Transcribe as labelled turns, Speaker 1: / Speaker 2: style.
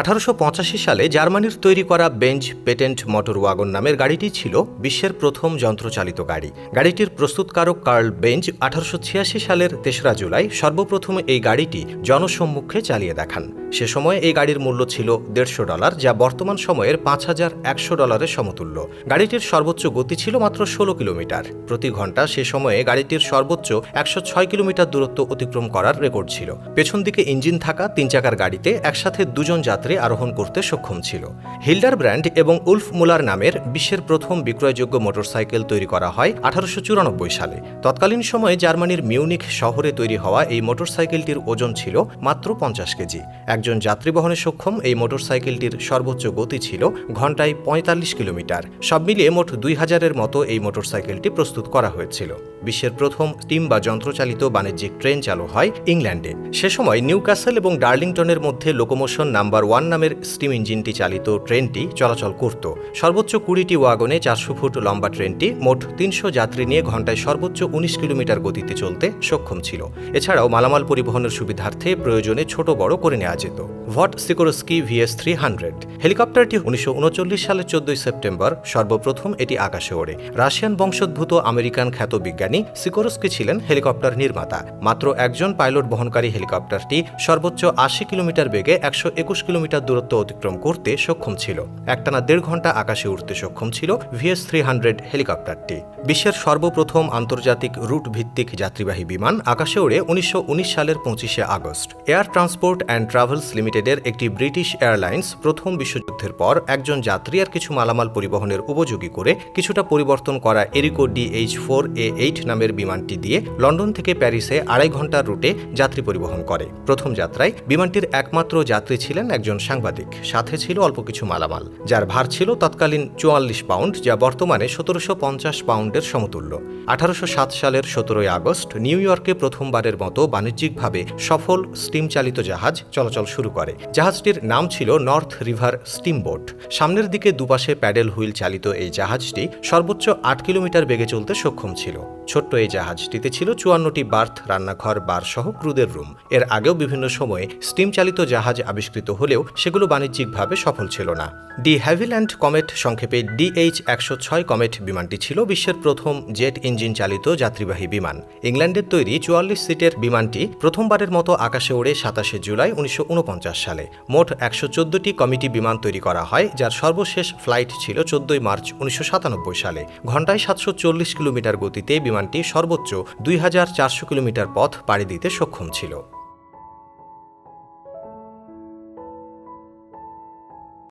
Speaker 1: আঠারোশো পঁচাশি সালে জার্মানির তৈরি করা বেঞ্জ পেটেন্ট মোটর ওয়াগন নামের গাড়িটি ছিল বিশ্বের প্রথম যন্ত্রচালিত গাড়ি। গাড়িটির প্রস্তুতকারক কার্ল বেঞ্জ আঠারোশো ছিয়াশি সালের তেসরা জুলাই সর্বপ্রথম এই গাড়িটি জনসম্মুখে চালিয়ে দেখান। সে সময় এই গাড়ির মূল্য ছিল দেড়শো ডলার, যা বর্তমান সময়ের পাঁচ হাজার একশো ডলারের সমতুল্য। গাড়িটির সর্বোচ্চ গতি ছিল মাত্র ষোলো কিলোমিটার। প্রতি ঘণ্টা সে সময়ে গাড়িটির সর্বোচ্চ একশো ছয় কিলোমিটার দূরত্ব অতিক্রম করার রেকর্ড ছিল। পেছন দিকে ইঞ্জিন থাকা তিন চাকার গাড়িতে একসাথে দুজন যাত্রী আরোহণ করতে সক্ষম ছিল। হিল্ডার ব্র্যান্ড এবং উলফ মুলার নামের বিশ্বের প্রথম বিক্রয়যোগ্য মোটরসাইকেল তৈরি করা হয় আঠারোশো চুরানব্বই সালে। তৎকালীন সময়ে জার্মানির মিউনিক শহরে তৈরি হওয়া এই মোটরসাইকেলটির ওজন ছিল মাত্র পঞ্চাশ কেজি। একজন যাত্রী বহনে সক্ষম এই মোটরসাইকেলটির সর্বোচ্চ গতি ছিল ঘন্টায় পঁয়তাল্লিশ কিলোমিটার। সব মিলিয়ে মোট দুই হাজারের মতো এই মোটরসাইকেলটি প্রস্তুত করা হয়েছিল। বিশ্বের প্রথম স্টিম বা যন্ত্রচালিত বাণিজ্যিক ট্রেন চালু হয় ইংল্যান্ডে। সে সময় নিউক্যাসেল এবং ডার্লিংটনের মধ্যে লোকোমোশন নাম্বার ওয়ান নামের স্টিম ইঞ্জিনটি চালিত ট্রেনটি চলাচল করত। সর্বোচ্চ কুড়িটি ওয়াগনে চারশো ফুট লম্বা ট্রেনটি মোট তিনশো যাত্রী নিয়ে ঘন্টায় সর্বোচ্চ উনিশ কিলোমিটার গতিতে চলতে সক্ষম ছিল। এছাড়াও মালামাল পরিবহনের সুবিধার্থে প্রয়োজনে ছোট বড় করে নেওয়া যেত। Vought Sikorsky VS three hundred হেলিকপ্টারটি উনিশশো সালের চোদ্দই সেপ্টেম্বর, সর্বপ্রথম এটি আকাশে ওড়ে। রাশিয়ান বংশোদ্ভূত আমেরিকান খ্যাত বিজ্ঞানী সিকোরস্কি ছিলেন হেলিকপ্টার নির্মাতা। মাত্র একজন পাইলট বহনকারী হেলিকপ্টারটি সর্বোচ্চ আশি কিলোমিটার বেগে একশো একুশ দূরত্ব অতিক্রম করতে সক্ষম ছিল। একটানা দেড় ঘণ্টা আকাশে উঠতে সক্ষম ছিল ভিএস থ্রি হান্ড্রেড হেলিকপ্টারটি। বিশ্বের সর্বপ্রথম আন্তর্জাতিক রুট ভিত্তিক যাত্রীবাহী বিমান আকাশে ওড়ে উনিশশো সালের পঁচিশে August. Air transport and travels লিমিটেডের একটি ব্রিটিশ এয়ারলাইন্স প্রথম বিশ্বযুদ্ধের পর একজন যাত্রী আর কিছু মালামাল পরিবহনের উপযোগী করে কিছুটা পরিবর্তন করা Airco DH four A eight নামের বিমানটি দিয়ে লন্ডন থেকে প্যারিসে আড়াই ঘণ্টার রুটে যাত্রী পরিবহন করে। প্রথম যাত্রায় বিমানটির একমাত্র যাত্রী ছিলেন একজন সাংবাদিক। সাথে ছিল অল্প কিছু মালামাল, যার ভার ছিল তৎকালীন চুয়াল্লিশ পাউন্ড, যা বর্তমানে সতেরোশো পঞ্চাশ পাউন্ডের সমতুল্য। আঠারোশো সাত সালের সতেরোই আগস্ট নিউ ইয়র্কে প্রথমবারের মতো বাণিজ্যিকভাবে সফল স্টিম চালিত জাহাজ চলাচল শুরু করে। জাহাজটির নাম ছিল নর্থ রিভার স্টিমবোট সামনের দিকে দুপাশে প্যাডেল হুইল চালিত এই জাহাজটি সর্বোচ্চ আট কিলোমিটার বেগে চলতে সক্ষম ছিল। ছোট্ট এই জাহাজটিতে ছিল চুয়ান্নটি বার্থ, রান্নাঘর বার সহ ক্রুদের রুম। এর আগেও বিভিন্ন সময়ে স্টিম চালিত জাহাজ আবিষ্কৃত হলেও সেগুলো বাণিজ্যিকভাবে সফল ছিল না। ডি হ্যাভিল্যান্ড কমেট সংক্ষেপে ডিএইচ একশো ছয় কমেট বিমানটি ছিল বিশ্বের প্রথম জেট ইঞ্জিন চালিত যাত্রীবাহী বিমান। ইংল্যান্ডের তৈরি চুয়াল্লিশ সিটের বিমানটি প্রথমবারের মতো আকাশে ওড়ে সাতাশে জুলাই উনিশশো ঊনপঞ্চাশ সালে। মোট একশো চোদ্দটি কমিটি বিমান তৈরি করা হয়, যার সর্বশেষ ফ্লাইট ছিল চোদ্দই মার্চ উনিশশো সাতানব্বই সালে। ঘন্টায় সাতশো কিলোমিটার গতিতে বিমানটি সর্বোচ্চ দুই হাজার চারশো কিলোমিটার পথ পাড়ি দিতে সক্ষম ছিল।